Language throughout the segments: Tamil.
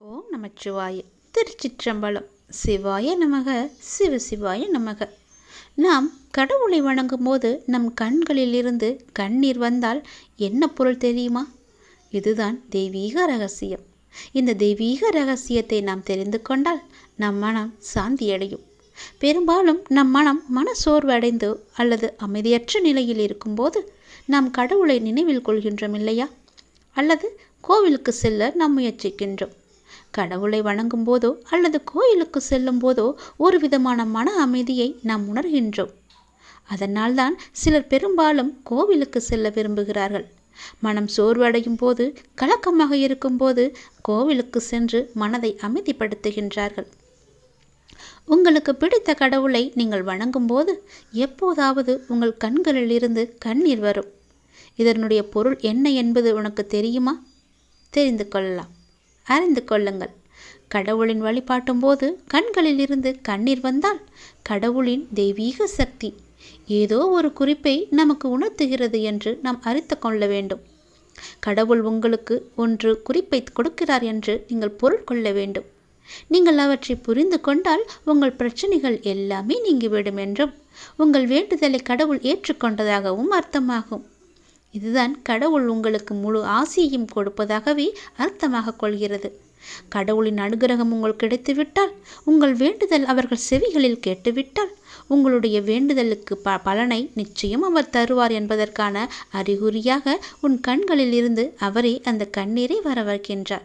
ஓம் நமச்சிவாய. திருச்சிற்றம்பலம். சிவாய நமக. சிவ சிவாய நமக. நாம் கடவுளை வணங்கும் போது நம் கண்களிலிருந்து கண்ணீர் வந்தால் என்ன பொருள் தெரியுமா? இதுதான் தெய்வீக ரகசியம். இந்த தெய்வீக ரகசியத்தை நாம் தெரிந்து கொண்டால் நம் மனம் சாந்தியடையும். பெரும்பாலும் நம் மனம் மன சோர்வடைந்து அல்லது அமைதியற்ற நிலையில் இருக்கும்போது நாம் கடவுளை நினைவில் கொள்கின்றோம் இல்லையா? அல்லது கோவிலுக்கு செல்ல நாம் முயற்சிக்கின்றோம். கடவுளை வணங்கும் போதோ அல்லது கோயிலுக்கு செல்லும் போதோ ஒரு விதமான மன அமைதியை நாம் உணர்கின்றோம். அதனால்தான் சிலர் பெரும்பாலும் கோவிலுக்கு செல்ல விரும்புகிறார்கள். மனம் சோர்வடையும் போது கலக்கமாக இருக்கும்போது கோவிலுக்கு சென்று மனதை அமைதிப்படுத்துகின்றார்கள். உங்களுக்கு பிடித்த கடவுளை நீங்கள் வணங்கும்போது எப்போதாவது உங்கள் கண்களிலிருந்து கண்ணீர் வரும். இதனுடைய பொருள் என்ன என்பது உனக்கு தெரியுமா? தெரிந்து கொள்ளலாம். அறிந்து கொள்ளுங்கள். கடவுளின் வழிபாட்டும் போது கண்களில் இருந்து கண்ணீர் வந்தால் கடவுளின் தெய்வீக சக்தி. ஏதோ ஒரு குறிப்பை நமக்கு உணர்த்துகிறது என்று நாம் அறித்து கொள்ள வேண்டும். கடவுள் உங்களுக்கு ஒன்று குறிப்பை கொடுக்கிறார் என்று நீங்கள் பொருள் கொள்ள வேண்டும். நீங்கள் அவற்றை புரிந்து கொண்டால் உங்கள் பிரச்சனைகள் எல்லாமே நீங்கிவிடும் என்றும் உங்கள் வேண்டுதலை கடவுள் ஏற்றுக்கொண்டதாகவும் அர்த்தமாகும். இதுதான் கடவுள் உங்களுக்கு முழு ஆசியையும் கொடுப்பதாகவே அர்த்தமாக கொள்கிறது. கடவுளின் அனுகிரகம் உங்கள் கிடைத்துவிட்டால் உங்கள் வேண்டுதல் அவர்கள் செவிகளில் கேட்டுவிட்டால் உங்களுடைய வேண்டுதலுக்கு ப பலனை நிச்சயம் அவர் தருவார் என்பதற்கான அறிகுறியாக உன் கண்களில் இருந்து அவரே அந்த கண்ணீரை வரவர்க்கின்றார்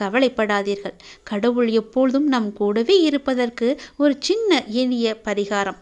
கவலைப்படாதீர்கள். கடவுள் எப்பொழுதும் நம் கூடவே இருப்பதற்கு ஒரு சின்ன எளிய பரிகாரம்.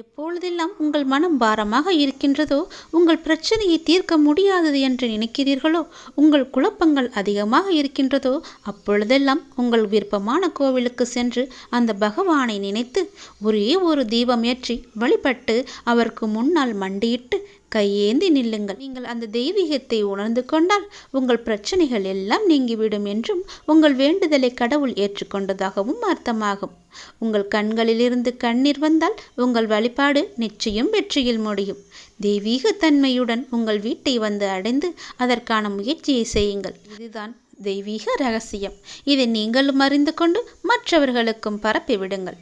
எப்பொழுதெல்லாம் உங்கள் மனம் பாரமாக இருக்கின்றதோ உங்கள் பிரச்சனையை தீர்க்க முடியாதது என்று நினைக்கிறீர்களோ உங்கள் குழப்பங்கள் அதிகமாக இருக்கின்றதோ அப்பொழுதெல்லாம் உங்கள் விருப்பமான கோவிலுக்கு சென்று அந்த பகவானை நினைத்து ஒரே ஒரு தீபம் ஏற்றி வழிபட்டு அவருக்கு முன்னால் மண்டியிட்டு கையேந்தி நில்லுங்கள். நீங்கள் அந்த தெய்வீகத்தை உணர்ந்து கொண்டால் உங்கள் பிரச்சனைகள் எல்லாம் நீங்கிவிடும் என்றும் உங்கள் வேண்டுதலை கடவுள் ஏற்றுக்கொண்டதாகவும் அர்த்தமாகும். உங்கள் கண்களிலிருந்து கண்ணீர் வந்தால் உங்கள் வழிபாடு நிச்சயம் வெற்றியில் முடியும். தெய்வீக தன்மையுடன் உங்கள் வீட்டை வந்து அடைந்து அதற்கான முயற்சியை செய்யுங்கள். இதுதான் தெய்வீக ரகசியம். இதை நீங்களும் அறிந்து கொண்டு மற்றவர்களுக்கும் பரப்பிவிடுங்கள்.